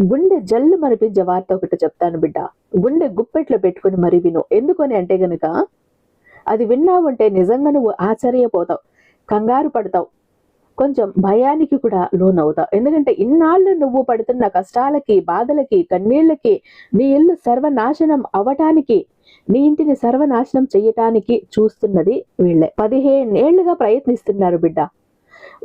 గుండె జల్లు మరిపించే వార్త ఒకటి చెప్తాను బిడ్డ. గుండె గుప్పెట్లో పెట్టుకుని మరి విను. ఎందుకని అంటే గనుక అది విన్నావంటే నిజంగా నువ్వు ఆశ్చర్యపోతావు కంగారు పడతావు కొంచెం భయానికి కూడా లోనవుతావు. ఎందుకంటే ఇన్నాళ్ళు నువ్వు పడుతున్న కష్టాలకి బాధలకి కన్నీళ్ళకి నీ ఇల్లు సర్వనాశనం అవటానికి నీ ఇంటిని సర్వనాశనం చేయటానికి చూస్తున్నది వీళ్ళే. పదిహేనేళ్ళుగా ప్రయత్నిస్తున్నారు బిడ్డ.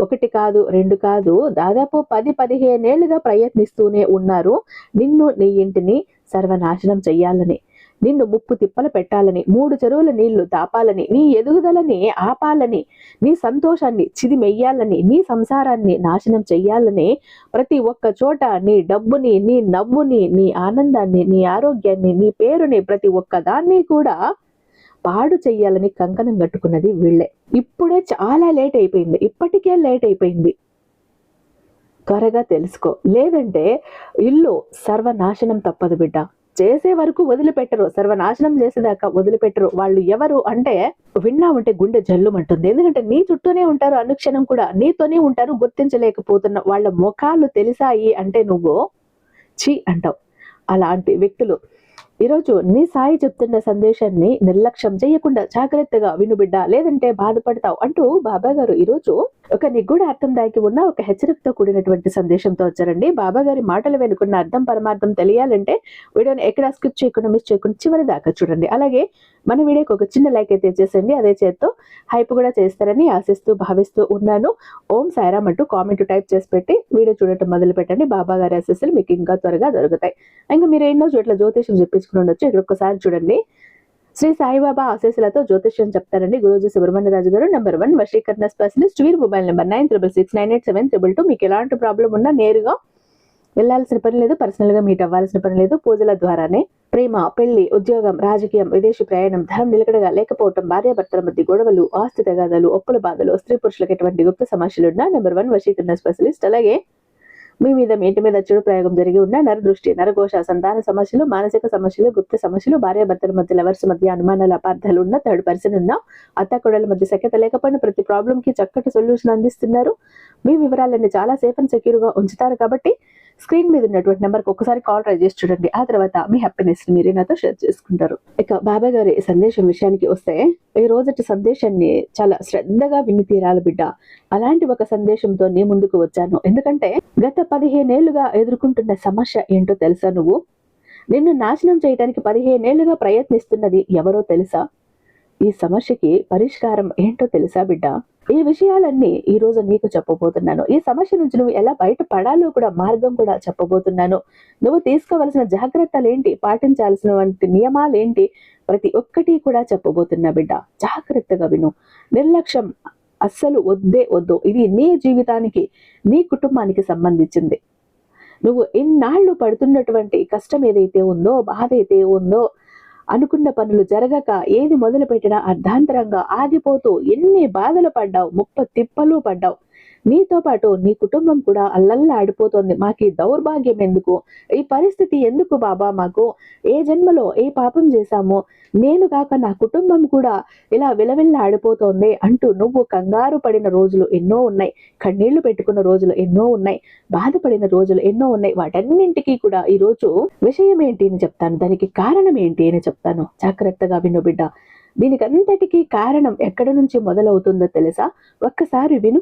ఒకటి కాదు రెండు కాదు. దాదాపు పది పదిహేనేళ్ళుగా ప్రయత్నిస్తూనే ఉన్నారు. నిన్ను నీ ఇంటిని సర్వనాశనం చెయ్యాలని నిన్ను ముప్పు తిప్పలు పెట్టాలని మూడు చెరువుల నీళ్ళు దాపాలని నీ ఎదుగుదలని ఆపాలని నీ సంతోషాన్ని చిదిమెయ్యాలని నీ సంసారాన్ని నాశనం చెయ్యాలని ప్రతి ఒక్క చోట నీ డబ్బుని నీ నవ్వుని నీ ఆనందాన్ని నీ ఆరోగ్యాన్ని నీ పేరుని ప్రతి ఒక్క దాన్ని కూడా పాడు చెయ్యాలని కంకణం కట్టుకున్నది వీళ్ళే. ఇప్పుడే చాలా లేట్ అయిపోయింది. ఇప్పటికే లేట్ అయిపోయింది. త్వరగా తెలుసుకో. లేదంటే ఇల్లు సర్వనాశనం తప్పదు బిడ్డ. చేసే వరకు వదిలిపెట్టరు. సర్వనాశనం చేసేదాకా వదిలిపెట్టరు. వాళ్ళు ఎవరు అంటే విన్నా ఉంటే గుండె జల్లుమంటుంది. ఎందుకంటే నీ చుట్టూనే ఉంటారు అనుక్షణం కూడా. నీతోనే ఉంటారు గుర్తించలేకపోతున్న వాళ్ళ ముఖాలు తెలిసాయి అంటే నువ్వు చి అంటావు. అలాంటి వ్యక్తులు ఈరోజు నీ సాయి చెప్తున్న సందేశాన్ని నిర్లక్ష్యం చేయకుండా జాగ్రత్తగా వినుబిడ్డ లేదంటే బాధపడతావు అంటూ బాబా గారు ఈరోజు ఒక నిగూఢ అర్థం దాకి ఉన్న ఒక హెచ్చరికతో కూడినటువంటి సందేశంతో వచ్చారండి. బాబా గారి మాటలు వెనుకున్న అర్థం పరమార్థం తెలియాలంటే వీడియోని ఎక్కడ స్కిప్ చేయకుండా మిస్ చేయకుండా చివరి దాకా చూడండి. అలాగే మన వీడియోకి ఒక చిన్న లైక్ అయితే చేసేయండి అదే చేత్తో హైప్ కూడా చేస్తారని ఆశిస్తూ భావిస్తూ ఉన్నాను. ఓం సాయిరామ్ అంటూ కామెంట్ టైప్ చేసి పెట్టి వీడియో చూడటం మొదలు పెట్టండి. బాబా గారి ఆశీస్సులు మీకు ఇంకా త్వరగా దొరుకుతాయి. ఇంకా మీరు ఎన్నో చోట్ల జ్యోతిషం చెప్పించుకుని ఉండొచ్చు. ఇక్కడ ఒక్కసారి చూడండి. శ్రీ సాయిబాబా ఆశీస్సులతో జ్యోతిష్యం చెప్తారండి. గురూజీ సుబ్రహ్మణ్యరాజు గారు నెంబర్ వన్ వశీకరణ స్పెషలిస్ట్ వీరి mobile number nine triple six nine eight seven triple two మీకు ఎలాంటి ప్రాబ్లం ఉన్నా నేరుగా వెళ్ళాల్సిన పని లేదు పర్సనల్గా మీట్ అవ్వాల్సిన పని లేదు. పూజల ద్వారానే ప్రేమ పెళ్ళి ఉద్యోగం రాజకీయం విదేశీ ప్రయాణం ధనం నిలకడగా లేకపోవడం భార్యాభర్తల మధ్య గొడవలు ఆస్తి తగాదాలు ఒప్పుల బాధలు స్త్రీ పురుషులకు ఎటువంటి గుప్త సమస్యలున్నా నెంబర్ వన్ వశీకరణ స్పెషలిస్ట్ అలాగే మీ మీద మీ ఇంటి మీద చెడు ప్రయోగం జరిగి ఉన్న నరదృష్టి నరఘోష సంతాన సమస్యలు మానసిక సమస్యలు గుప్త సమస్యలు భార్యాభర్తల మధ్య లవర్స్ మధ్య అనుమానాల అపార్థాలు ఉన్న థర్డ్ పర్సన్ ఉన్న అత్త కొడల మధ్య సఖ్యత లేకపోయినా ప్రతి ప్రాబ్లం కి చక్కటి సొల్యూషన్ అందిస్తున్నారు. మీ వివరాలన్నీ చాలా సేఫ్ అండ్ సెక్యూర్గా ఉంచుతారు కాబట్టి స్క్రీన్ మీద ఉన్నటువంటి నెంబర్కి ఒకసారి కాల్ ట్రై చేసి చూడండి. ఆ తర్వాత మీ హ్యాపీనెస్ మీరే నాతో షేర్ చేసుకుంటారు. ఇక బాబా గారి సందేశం విషయానికి వస్తే ఈ రోజటి సందేశాన్ని చాలా శ్రద్ధగా విని తీరాలి బిడ్డ. అలాంటి ఒక సందేశంతో నీ ముందుకు వచ్చాను. ఎందుకంటే గత పదిహేనేళ్ళుగా ఎదుర్కొంటున్న సమస్య ఏంటో తెలుసా నువ్వు? నిన్ను నాశనం చేయడానికి పదిహేనేళ్ళుగా ప్రయత్నిస్తున్నది ఎవరో తెలుసా? ఈ సమస్యకి పరిష్కారం ఏంటో తెలుసా బిడ్డ? ఈ విషయాలన్నీ ఈ రోజు నీకు చెప్పబోతున్నాను. ఈ సమస్య నుంచి నువ్వు ఎలా బయటపడాలో కూడా మార్గం కూడా చెప్పబోతున్నాను. నువ్వు తీసుకోవలసిన జాగ్రత్తలు ఏంటి పాటించాల్సిన వంటి నియమాలు ఏంటి ప్రతి ఒక్కటి కూడా చెప్పబోతున్నా బిడ్డ. జాగ్రత్తగా విను. నిర్లక్ష్యం అస్సలు వద్దే వద్దు. ఇది నీ జీవితానికి నీ కుటుంబానికి సంబంధించింది. నువ్వు ఎన్నాళ్ళు పడుతున్నటువంటి కష్టం ఏదైతే ఉందో బాధ అయితే ఉందో అనుకున్న పనులు జరగక ఏది మొదలు పెట్టినా అర్ధాంతరంగా ఆగిపోతూ ఎన్ని బాధలు పడ్డావు ముప్ప తిప్పలు పడ్డావు. నీతో పాటు నీ కుటుంబం కూడా అల్లల్లా ఆడిపోతోంది మాకు ఈ దౌర్భాగ్యం ఎందుకు? ఈ పరిస్థితి ఎందుకు బాబా మాకు? ఏ జన్మలో ఏ పాపం చేశామో? నేను కాక నా కుటుంబం కూడా ఇలా విలవిల్లా ఆడిపోతోంది అంటూ నువ్వు కంగారు పడిన రోజులు ఎన్నో ఉన్నాయి. కన్నీళ్ళు పెట్టుకున్న రోజులు ఎన్నో ఉన్నాయి. బాధపడిన రోజులు ఎన్నో ఉన్నాయి. వాటన్నింటికీ కూడా ఈ రోజు విషయం ఏంటి అని చెప్తాను. దానికి కారణం ఏంటి అని చెప్తాను. జాగ్రత్తగా విను బిడ్డ. దీనికంతటికీ కారణం ఎక్కడి నుంచి మొదలవుతుందో తెలుసా? ఒక్కసారి విను.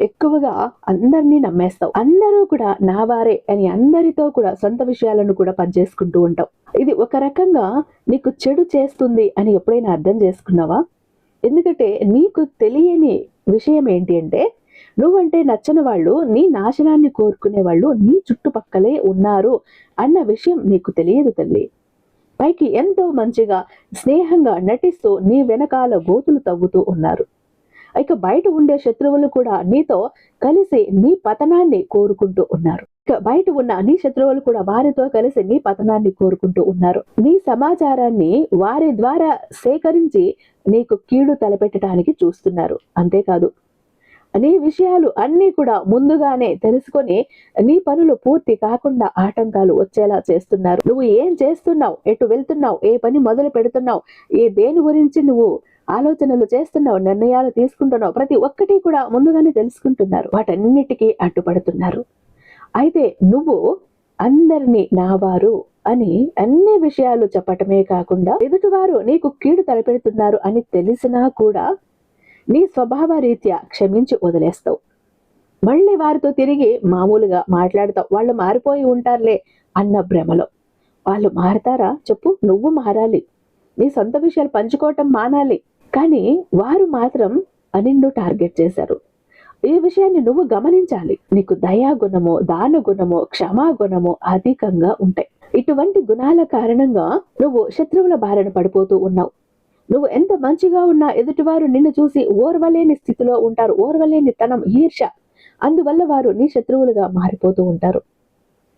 ఎక్కువగా అందరినీ నమ్మేస్తావు. అందరూ కూడా నా వారే అని అందరితో కూడా సొంత విషయాలను కూడా పనిచేసుకుంటూ ఉంటావు. ఇది ఒక రకంగా నీకు చెడు చేస్తుంది అని ఎప్పుడైనా అర్థం చేసుకున్నావా? ఎందుకంటే నీకు తెలియని విషయం ఏంటి అంటే నువ్వంటే నచ్చని వాళ్ళు నీ నాశనాన్ని కోరుకునే వాళ్ళు నీ చుట్టుపక్కలే ఉన్నారు అన్న విషయం నీకు తెలియదు తల్లి. పైకి ఎంతో మంచిగా స్నేహంగా నటిస్తూ నీ వెనకాల గోతులు తవ్వుతూ ఉన్నారు. ఇక బయట ఉండే శత్రువులు కూడా నీతో కలిసి నీ పతనాన్ని కోరుకుంటూ ఉన్నారు. ఇక బయట ఉన్న నీ శత్రువులు కూడా వారితో కలిసి నీ పతనాన్ని కోరుకుంటూ ఉన్నారు. నీ సమాచారాన్ని వారి ద్వారా సేకరించి నీకు కీడు తలపెట్టడానికి చూస్తున్నారు. అంతేకాదు నీ విషయాలు అన్నీ కూడా ముందుగానే తెలుసుకొని నీ పనులు పూర్తి కాకుండా ఆటంకాలు వచ్చేలా చేస్తున్నారు. నువ్వు ఏం చేస్తున్నావు? ఎటు వెళ్తున్నావు? ఏ పని మొదలు పెడుతున్నావు? ఏ దేని గురించి నువ్వు ఆలోచనలు చేస్తున్నావు నిర్ణయాలు తీసుకుంటున్నావు ప్రతి ఒక్కటి కూడా ముందుగానే తెలుసుకుంటున్నారు. వాటన్నిటికీ అడ్డుపడుతున్నారు. అయితే నువ్వు అందరినీ నావారు అని అన్ని విషయాలు చెప్పటమే కాకుండా ఎదుటివారు నీకు కీడు తలపెడుతున్నారు అని తెలిసినా కూడా నీ స్వభావ రీత్యా క్షమించి వదిలేస్తావు. మళ్ళీ వారితో తిరిగి మామూలుగా మాట్లాడతావు. వాళ్ళు మారిపోయి ఉంటారులే అన్న భ్రమలో. వాళ్ళు మారతారా? చెప్పు నువ్వు మారాలి. నీ సొంత విషయాలు పంచుకోవటం మానాలి. కానీ వారు మాత్రం అనిన్ను టార్గెట్ చేశారు. ఈ విషయాన్ని నువ్వు గమనించాలి. నీకు దయా గుణము దాన గుణము క్షమా గుణము అధికంగా ఉంటాయి. ఇటువంటి గుణాల కారణంగా నువ్వు శత్రువుల బారిన పడిపోతూ ఉన్నావు. నువ్వు ఎంత మంచిగా ఉన్నా ఎదుటివారు నిన్ను చూసి ఓర్వలేని స్థితిలో ఉంటారు. ఓర్వలేని తనం ఈర్ష అందువల్ల వారు నీ శత్రువులుగా మారిపోతూ ఉంటారు.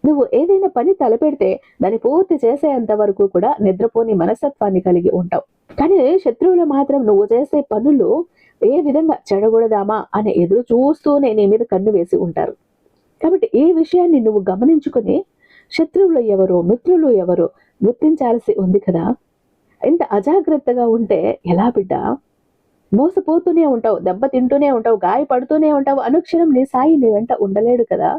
నువ్వు ఏదైనా పని తలపెడితే దాన్ని పూర్తి చేసేంత వరకు కూడా నిద్రపోని మనస్తత్వాన్ని కలిగి ఉంటావు. కానీ శత్రువులు మాత్రం నువ్వు చేసే పనులు ఏ విధంగా చెడగూడదామా అని ఎదురు చూస్తూనే నీ మీద కన్ను వేసి ఉంటారు. కాబట్టి ఈ విషయాన్ని నువ్వు గమనించుకుని శత్రువులు ఎవరో మిత్రులు ఎవరో గుర్తించాల్సి ఉంది కదా. ఇంత అజాగ్రత్తగా ఉంటే ఎలా బిడ్డ? మోసపోతూనే ఉంటావు దెబ్బ తింటూనే ఉంటావు గాయపడుతూనే ఉంటావు అనుక్షణం నీ సాయి నీ వెంట ఉండలేడు కదా.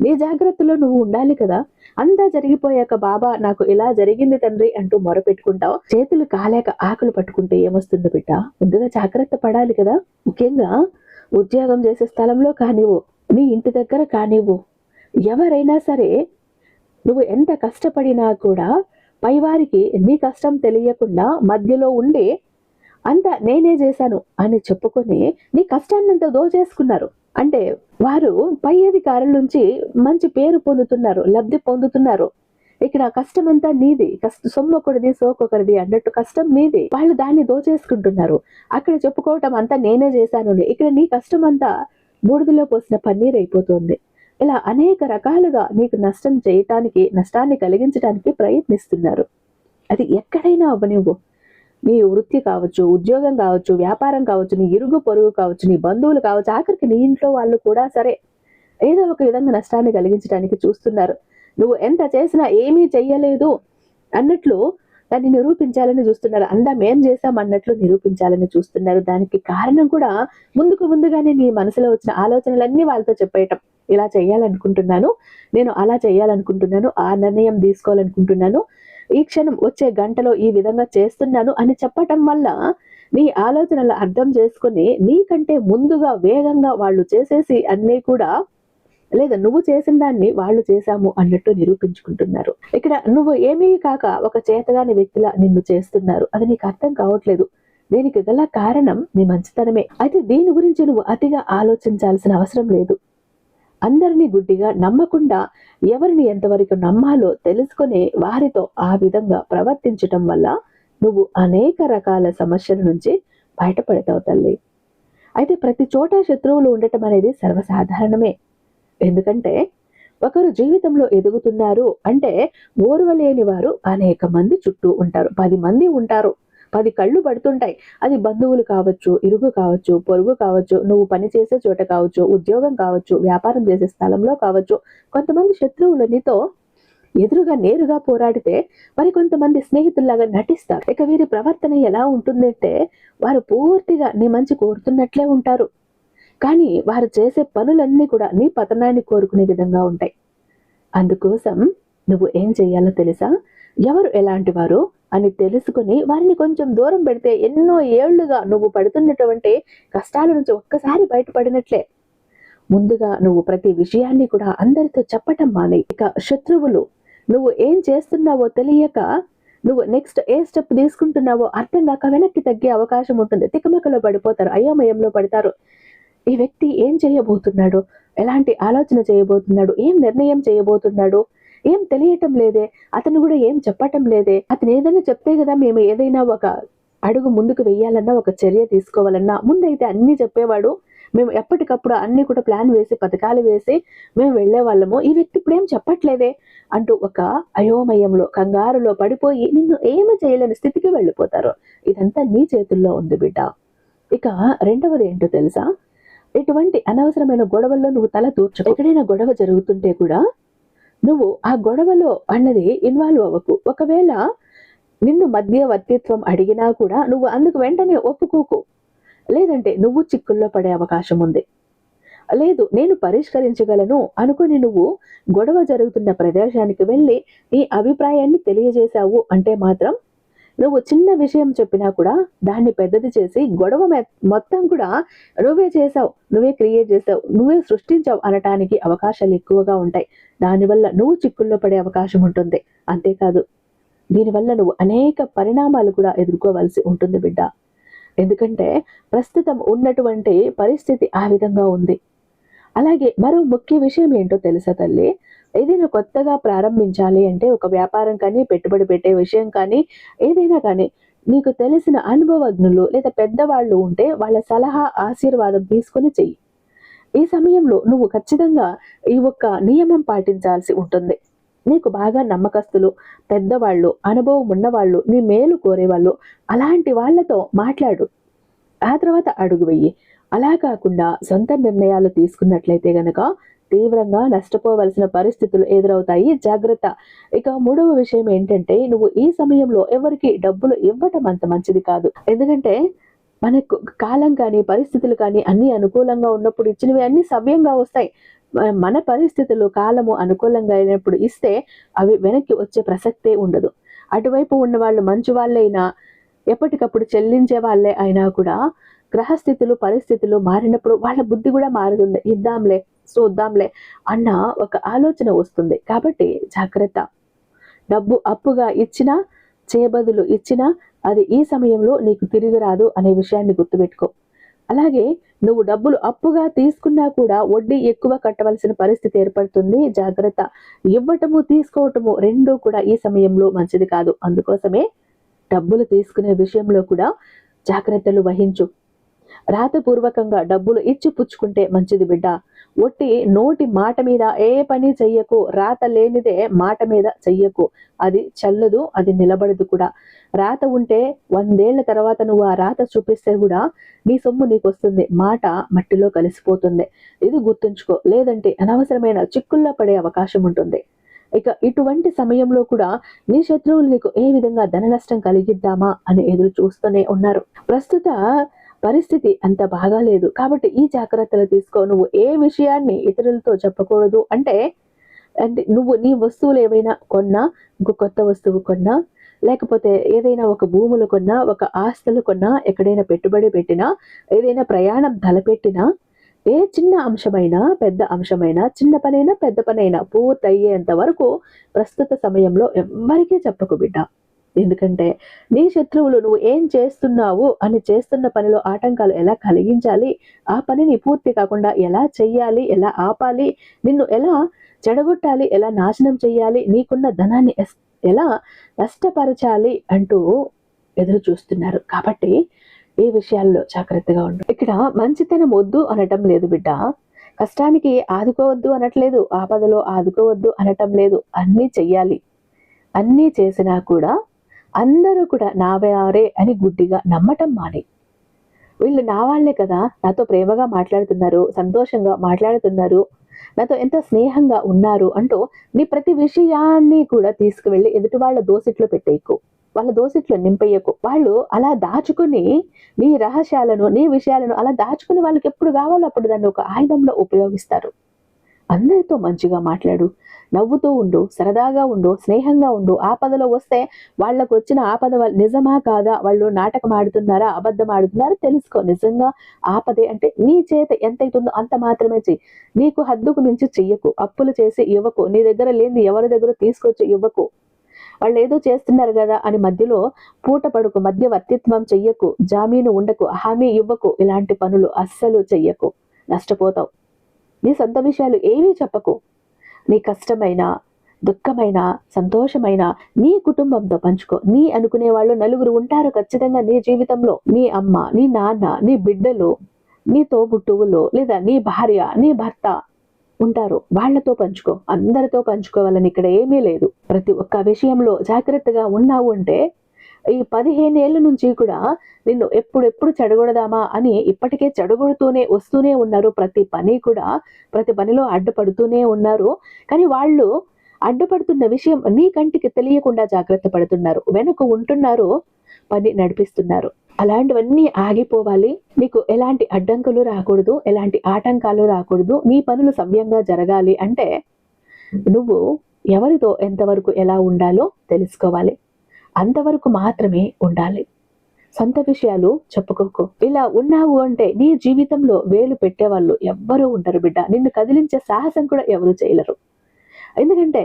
నీ జాగ్రత్తలో నువ్వు ఉండాలి కదా. అంతా జరిగిపోయాక బాబా నాకు ఇలా జరిగింది తండ్రి అంటూ మొరపెట్టుకుంటావు. చేతులు కాలేక ఆకులు పట్టుకుంటే ఏమొస్తుంది బిడ్డ? ముందుగా జాగ్రత్త పడాలి కదా. ముఖ్యంగా ఉద్యోగం చేసే స్థలంలో కానివ్వు నీ ఇంటి దగ్గర కానివ్వు. ఎవరైనా సరే నువ్వు ఎంత కష్టపడినా కూడా పైవారికి నీ కష్టం తెలియకుండా మధ్యలో ఉండి అంత నేనే చేశాను అని చెప్పుకొని నీ కష్టాన్నంతా దోచేసుకున్నారు. అంటే వారు పై అధికారుల నుంచి మంచి పేరు పొందుతున్నారు లబ్ధి పొందుతున్నారు. ఇక్కడ కష్టం అంతా నీది. కష్ట సొమ్మొకటిది సోకొకరిది అన్నట్టు కష్టం నీది. వాళ్ళు దాన్ని దోచేసుకుంటున్నారు. అక్కడ చెప్పుకోవటం అంతా నేనే చేశాను ఇక్కడ నీ కష్టం అంతా బూడిదలో పోసిన పన్నీర్ అయిపోతుంది. ఇలా అనేక రకాలుగా నీకు నష్టం చేయటానికి నష్టాన్ని కలిగించడానికి ప్రయత్నిస్తున్నారు. అది ఎక్కడైనా అవ్వనివ్వు నీ వృత్తి కావచ్చు ఉద్యోగం కావచ్చు వ్యాపారం కావచ్చు నీ ఇరుగు పొరుగు కావచ్చు నీ బంధువులు కావచ్చు ఆఖరికి నీ ఇంట్లో వాళ్ళు కూడా సరే. ఏదో ఒక విధంగా నష్టాన్ని కలిగించడానికి చూస్తున్నారు. నువ్వు ఎంత చేసినా ఏమీ చెయ్యలేదు అన్నట్లు దాన్ని నిరూపించాలని చూస్తున్నారు. అందా మేం చేశాం అన్నట్లు నిరూపించాలని చూస్తున్నారు. దానికి కారణం కూడా ముందుకు ముందుగానే నీ మనసులో వచ్చిన ఆలోచనలన్నీ వాళ్ళతో చెప్పేయటం. ఇలా చేయాలనుకుంటున్నాను నేను అలా చేయాలనుకుంటున్నాను ఆ నిర్ణయం తీసుకోవాలనుకుంటున్నాను. ఈ క్షణం వచ్చే గంటలో ఈ విధంగా చేస్తున్నాను అని చెప్పటం వల్ల నీ ఆలోచనలు అర్థం చేసుకుని నీకంటే ముందుగా వేగంగా వాళ్ళు చేసేసి అన్నీ కూడా లేదా నువ్వు చేసిన దాన్ని వాళ్ళు చేశాము అన్నట్టు నిరూపించుకుంటున్నారు. ఇక్కడ నువ్వు ఏమీ కాక ఒక చేతగాని వ్యక్తిలా నిన్ను చేస్తున్నారు. అది నీకు అర్థం కావట్లేదు. దీనికి గల కారణం నీ మంచితనమే. అయితే దీని గురించి నువ్వు అతిగా ఆలోచించాల్సిన అవసరం లేదు. అందరినీ గుడ్డిగా నమ్మకుండా ఎవరిని ఎంతవరకు నమ్మాలో తెలుసుకునే వారితో ఆ విధంగా ప్రవర్తించటం వల్ల నువ్వు అనేక రకాల సమస్యల నుంచి బయటపడతావు తల్లి. అయితే ప్రతి చోట శత్రువులు ఉండటం అనేది సర్వసాధారణమే. ఎందుకంటే ఒకరు జీవితంలో ఎదుగుతున్నారు అంటే ఓర్వలేని వారు అనేక మంది చుట్టూ ఉంటారు. పది మంది ఉంటారు. పది కళ్ళు పడుతుంటాయి. అది బంధువులు కావచ్చు ఇరుగు కావచ్చు పొరుగు కావచ్చు నువ్వు పని చేసే చోట కావచ్చు ఉద్యోగం కావచ్చు వ్యాపారం చేసే స్థలంలో కావచ్చు. కొంతమంది శత్రువులు నీతో ఎదురుగా నేరుగా పోరాడితే మరి కొంతమంది స్నేహితుల్లాగా నటిస్తారు. ఇక వీరి ప్రవర్తన ఎలా ఉంటుందంటే వారు పూర్తిగా నీ మంచి కోరుతున్నట్లే ఉంటారు. కానీ వారు చేసే పనులన్నీ కూడా నీ పతనాన్ని కోరుకునే విధంగా ఉంటాయి. అందుకోసం నువ్వు ఏం చేయాలో తెలుసా? ఎవరు ఎలాంటి వారు? అని తెలుసుకుని వారిని కొంచెం దూరం పెడితే ఎన్నో ఏళ్ళుగా నువ్వు పడుతున్నటువంటి కష్టాల నుంచి ఒక్కసారి బయటపడినట్లే. ముందుగా నువ్వు ప్రతి విషయాన్ని కూడా అందరితో చెప్పటం మానే. ఇక శత్రువులు నువ్వు ఏం చేస్తున్నావో తెలియక నువ్వు నెక్స్ట్ ఏ స్టెప్ తీసుకుంటున్నావో అర్థం కాక వెనక్కి తగ్గే అవకాశం ఉంటుంది. తికమకలో పడిపోతారు అయోమయంలో పడతారు. ఈ వ్యక్తి ఏం చేయబోతున్నాడు? ఎలాంటి ఆలోచన చేయబోతున్నాడు? ఏం నిర్ణయం చేయబోతున్నాడు? ఏం తెలియటం లేదే. అతను కూడా ఏం చెప్పటం లేదే. అతను ఏదైనా చెప్తే కదా మేము ఏదైనా ఒక అడుగు ముందుకు వెయ్యాలన్నా ఒక చర్య తీసుకోవాలన్నా ముందైతే అన్ని చెప్పేవాడు. మేము ఎప్పటికప్పుడు అన్ని కూడా ప్లాన్ వేసి పథకాలు వేసి మేము వెళ్ళే వాళ్ళము ఈ వ్యక్తి ఇప్పుడు ఏం చెప్పట్లేదే అంటూ ఒక అయోమయంలో కంగారులో పడిపోయి నిన్ను ఏమి చేయలేని స్థితికి వెళ్ళిపోతారు. ఇదంతా నీ చేతుల్లో ఉంది బిడ్డ. ఇక రెండవది ఏంటో తెలుసా? ఇటువంటి అనవసరమైన గొడవల్లో నువ్వు తల దూర్చు ఎక్కడైనా గొడవ జరుగుతుంటే కూడా నువ్వు ఆ గొడవలో అన్నది ఇన్వాల్వ్ అవ్వకు. ఒకవేళ నిన్ను మధ్యవర్తిత్వం అడిగినా కూడా నువ్వు అందుకు వెంటనే ఒప్పుకోకు. లేదంటే నువ్వు చిక్కుల్లో పడే అవకాశం ఉంది. లేదు నేను పరిష్కరించగలను అనుకుని నువ్వు గొడవ జరుగుతున్న ప్రదేశానికి వెళ్ళి నీ అభిప్రాయాన్ని తెలియజేశావు అంటే మాత్రం నువ్వు చిన్న విషయం చెప్పినా కూడా దాన్ని పెద్దది చేసి గొడవ మొత్తం కూడా నువ్వే చేసావు నువ్వే క్రియేట్ చేసావు నువ్వే సృష్టించావు అనటానికి అవకాశాలు ఎక్కువగా ఉంటాయి. దానివల్ల నువ్వు చిక్కుల్లో పడే అవకాశం ఉంటుంది. అంతేకాదు దీనివల్ల నువ్వు అనేక పరిణామాలు కూడా ఎదుర్కోవాల్సి ఉంటుంది బిడ్డ. ఎందుకంటే ప్రస్తుతం ఉన్నటువంటి పరిస్థితి ఆ విధంగా ఉంది. అలాగే మరో ముఖ్య విషయం ఏంటో తెలుసా తల్లి? ఏదైనా కొత్తగా ప్రారంభించాలి అంటే ఒక వ్యాపారం కానీ పెట్టుబడి పెట్టే విషయం కానీ ఏదైనా కానీ నీకు తెలిసిన అనుభవజ్ఞులు లేదా పెద్దవాళ్ళు ఉంటే వాళ్ళ సలహా ఆశీర్వాదం తీసుకొని చెయ్యి. ఈ సమయంలో నువ్వు ఖచ్చితంగా ఈ ఒక్క నియమం పాటించాల్సి ఉంటుంది. నీకు బాగా నమ్మకస్తులు పెద్దవాళ్ళు అనుభవం ఉన్నవాళ్ళు నీ మేలు కోరేవాళ్ళు అలాంటి వాళ్ళతో మాట్లాడు. ఆ తర్వాత అడుగు వెయ్యి. అలా కాకుండా సొంత నిర్ణయాలు తీసుకున్నట్లయితే గనక తీవ్రంగా నష్టపోవలసిన పరిస్థితులు ఎదురవుతాయి. జాగ్రత్త. ఇక మూడవ విషయం ఏంటంటే నువ్వు ఈ సమయంలో ఎవరికి డబ్బులు ఇవ్వటం అంత మంచిది కాదు. ఎందుకంటే మనకు కాలం కానీ పరిస్థితులు కానీ అన్ని అనుకూలంగా ఉన్నప్పుడు ఇచ్చినవి అన్ని సవ్యంగా వస్తాయి. మన పరిస్థితులు కాలము అనుకూలంగా అయినప్పుడు ఇస్తే అవి వెనక్కి వచ్చే ప్రసక్తే ఉండదు. అటువైపు ఉన్న వాళ్ళు మంచి వాళ్ళైనా ఎప్పటికప్పుడు చెల్లించే వాళ్ళే అయినా కూడా గ్రహస్థితులు పరిస్థితులు మారినప్పుడు వాళ్ళ బుద్ధి కూడా మారుతుంది. ఇద్దాంలే చూద్దాంలే అన్న ఒక ఆలోచన వస్తుంది. కాబట్టి జాగ్రత్త. డబ్బు అప్పుగా ఇచ్చినా చేయబదులు ఇచ్చినా అది ఈ సమయంలో నీకు తిరిగి రాదు అనే విషయాన్ని గుర్తుపెట్టుకో. అలాగే నువ్వు డబ్బులు అప్పుగా తీసుకున్నా కూడా వడ్డీ ఎక్కువ కట్టవలసిన పరిస్థితి ఏర్పడుతుంది. జాగ్రత్త. ఇవ్వటము తీసుకోవటము రెండూ కూడా ఈ సమయంలో మంచిది కాదు. అందుకోసమే డబ్బులు తీసుకునే విషయంలో కూడా జాగ్రత్తలు వహించు. రాతపూర్వకంగా డబ్బులు ఇచ్చి పుచ్చుకుంటే మంచిది బిడ్డ. ఒట్టి నోటి మాట మీద ఏ పని చెయ్యకు రాత లేనిదే మాట మీద చెయ్యకు. అది చల్లదు అది నిలబడదు కూడా. రాత ఉంటే వందేళ్ళ తర్వాత నువ్వు ఆ రాత చూపిస్తే కూడా నీ సొమ్ము నీకు వస్తుంది మాట మట్టిలో కలిసిపోతుంది. ఇది గుర్తుంచుకో. లేదంటే అనవసరమైన చిక్కుల్లో పడే అవకాశం ఉంటుంది. ఇక ఇటువంటి సమయంలో కూడా నీ శత్రువులు నీకు ఏ విధంగా ధన నష్టం కలిగిద్దామా అని ఎదురు చూస్తూనే ఉన్నారు. ప్రస్తుత పరిస్థితి అంత బాగాలేదు కాబట్టి ఈ జాగ్రత్తలు తీసుకో. నువ్వు ఏ విషయాన్ని ఇతరులతో చెప్పకూడదు అంటే అంటే నువ్వు నీ వస్తువులు ఏవైనా కొన్నా ఇంకో కొత్త వస్తువు కొన్నా లేకపోతే ఏదైనా ఒక భూములు కొన్నా ఒక ఆస్తులు కొన్నా ఎక్కడైనా పెట్టుబడి పెట్టినా ఏదైనా ప్రయాణం తలపెట్టినా ఏ చిన్న అంశమైనా పెద్ద అంశమైనా చిన్న పనైనా పెద్ద పనైనా పూర్తయ్యేంత వరకు ప్రస్తుత సమయంలో ఎవ్వరికీ చెప్పకు బిడ్డ. ఎందుకంటే నీ శత్రువులు నువ్వు ఏం చేస్తున్నావు అని చేస్తున్న పనిలో ఆటంకాలు ఎలా కలిగించాలి? ఆ పనిని పూర్తి కాకుండా ఎలా చెయ్యాలి? ఎలా ఆపాలి? నిన్ను ఎలా చెడగొట్టాలి? ఎలా నాశనం చేయాలి నీకున్న ధనాన్ని ఎలా నష్టపరచాలి? అంటూ ఎదురు చూస్తున్నారు. కాబట్టి ఈ విషయాల్లో జాగ్రత్తగా ఉండు. ఇక్కడ మంచితనం వద్దు అనటం లేదు బిడ్డ. కష్టానికి ఆదుకోవద్దు అనట్లేదు. ఆపదలో ఆదుకోవద్దు అనటం లేదు. అన్నీ చెయ్యాలి. అన్నీ చేసినా కూడా అందరూ కూడా నావారే అని గుడ్డిగా నమ్మటం మానే. వీళ్ళు నా వాళ్ళే కదా నాతో ప్రేమగా మాట్లాడుతున్నారు సంతోషంగా మాట్లాడుతున్నారు నాతో ఎంతో స్నేహంగా ఉన్నారు అంటూ నీ ప్రతి విషయాన్ని కూడా తీసుకువెళ్ళి ఎదుటి వాళ్ళ దోసిట్లో పెట్టేయకు. వాళ్ళ దోసిట్లో నింపేయకు. వాళ్ళు అలా దాచుకుని నీ రహస్యాలను నీ విషయాలను అలా దాచుకుని వాళ్ళకి ఎప్పుడు కావాలో అప్పుడు దాన్ని ఒక ఆయుధంలో ఉపయోగిస్తారు. అందరితో మంచిగా మాట్లాడు. నవ్వుతూ ఉండు సరదాగా ఉండు స్నేహంగా ఉండు. ఆపదలో వస్తే వాళ్ళకు వచ్చిన ఆపద నిజమా కాదా? వాళ్ళు నాటకం ఆడుతున్నారా? అబద్ధం ఆడుతున్నారా? తెలుసుకో. నిజంగా ఆపదే అంటే నీ చేత ఎంత అవుతుందో అంత మాత్రమే చెయ్యి. నీకు హద్దుకు మించి చెయ్యకు. అప్పులు చేసి ఇవ్వకు. నీ దగ్గర లేని ఎవరి దగ్గర తీసుకొచ్చి ఇవ్వకు. వాళ్ళు ఏదో చేస్తున్నారు కదా అని మధ్యలో పూట పడుకు మధ్యవర్తిత్వం చెయ్యకు. జామీను ఉండకు హామీ ఇవ్వకు. ఇలాంటి పనులు అస్సలు చెయ్యకు. నష్టపోతావు. నీ సొంత విషయాలు ఏమీ చెప్పకు. నీ కష్టమైన దుఃఖమైన సంతోషమైన నీ కుటుంబంతో పంచుకో. నీ అనుకునే వాళ్ళు నలుగురు ఉంటారు ఖచ్చితంగా నీ జీవితంలో. నీ అమ్మ నీ నాన్న నీ బిడ్డలు నీ తోబుట్టువులు లేదా నీ భార్య నీ భర్త ఉంటారు. వాళ్ళతో పంచుకో. అందరితో పంచుకోవాలని ఇక్కడ ఏమీ లేదు. ప్రతి ఒక్క విషయంలో జాగ్రత్తగా ఉన్నావు అంటే ఈ పదిహేను ఏళ్ళ నుంచి కూడా నిన్ను ఎప్పుడెప్పుడు చెడగొడదామా అని ఇప్పటికే చెడగొడుతూనే వస్తూనే ఉన్నారు. ప్రతి పని కూడా ప్రతి పనిలో అడ్డుపడుతూనే ఉన్నారు. కానీ వాళ్ళు అడ్డుపడుతున్న విషయం నీ కంటికి తెలియకుండా జాగ్రత్త పడుతున్నారు. వెనుక ఉంటున్నారు పని నడిపిస్తున్నారు. అలాంటివన్నీ ఆగిపోవాలి. నీకు ఎలాంటి అడ్డంకులు రాకూడదు ఎలాంటి ఆటంకాలు రాకూడదు. నీ పనులు సవ్యంగా జరగాలి అంటే నువ్వు ఎవరితో ఎంతవరకు ఎలా ఉండాలో తెలుసుకోవాలి. అంతవరకు మాత్రమే ఉండాలి. సొంత విషయాలు చెప్పుకోకు. ఇలా ఉన్నావు అంటే నీ జీవితంలో వేలు పెట్టేవాళ్ళు ఎవ్వరూ ఉండరు బిడ్డ. నిన్ను కదిలించే సాహసం కూడా ఎవరు చేయలేరు. ఎందుకంటే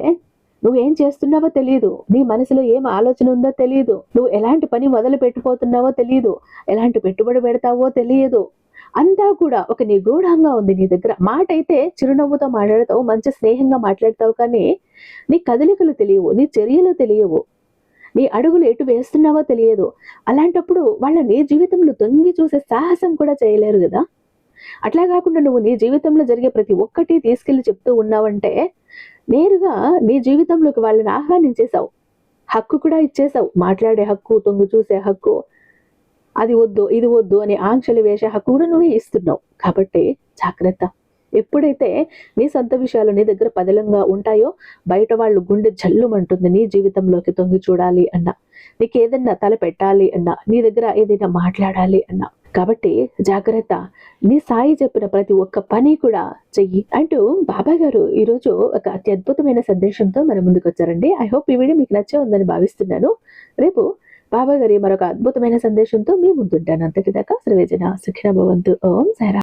నువ్వేం చేస్తున్నావో తెలియదు నీ మనసులో ఏం ఆలోచన ఉందో తెలియదు నువ్వు ఎలాంటి పని మొదలు పెట్టిపోతున్నావో తెలియదు ఎలాంటి పెట్టుబడి పెడతావో తెలియదు అంతా కూడా ఒక నిగూఢంగా ఉంది నీ దగ్గర. మాట అయితే చిరునవ్వుతో మాట్లాడతావు మంచి స్నేహంగా మాట్లాడతావు కానీ నీ కదలికలు తెలియవు నీ చర్యలు తెలియవు. నీ అడుగులు ఎటు వేస్తున్నావో తెలియదు. అలాంటప్పుడు వాళ్ళ నీ జీవితంలో తొంగి చూసే సాహసం కూడా చేయలేరు కదా. అట్లా కాకుండా నువ్వు నీ జీవితంలో జరిగే ప్రతి ఒక్కటి తీసుకెళ్ళి చెప్తూ ఉన్నావంటే నేరుగా నీ జీవితంలోకి వాళ్ళని ఆహ్వానించేశావు. హక్కు కూడా ఇచ్చేసావు మాట్లాడే హక్కు తొంగి చూసే హక్కు అది వద్దు ఇది వద్దు అని ఆంక్షలు వేసే హక్కు కూడా నువ్వే ఇస్తున్నావు. కాబట్టి జాగ్రత్త. ఎప్పుడైతే నీ సొంత విషయాలు నీ దగ్గర పదిలంగా ఉంటాయో బయట వాళ్ళు గుండె జల్లుమంటుంది నీ జీవితంలోకి తొంగి చూడాలి అన్నా. నీకు ఏదైనా తల పెట్టాలి అన్నా నీ దగ్గర ఏదైనా మాట్లాడాలి అన్నా. కాబట్టి జాగ్రత్త నీ సాయి చెప్పిన ప్రతి ఒక్క పని కూడా చెయ్యి. అంటూ బాబా గారు ఈరోజు ఒక అత్యద్భుతమైన సందేశంతో మన ముందుకు వచ్చారండి. ఐ హోప్ ఈ వీడియో మీకు నచ్చే ఉందని భావిస్తున్నాను. రేపు బాబా గారి మరొక అద్భుతమైన సందేశంతో మీ ముందుంటాను. అంతటిదాకా శ్రీవేజన సుఖిన భవంతు. ఓం సారా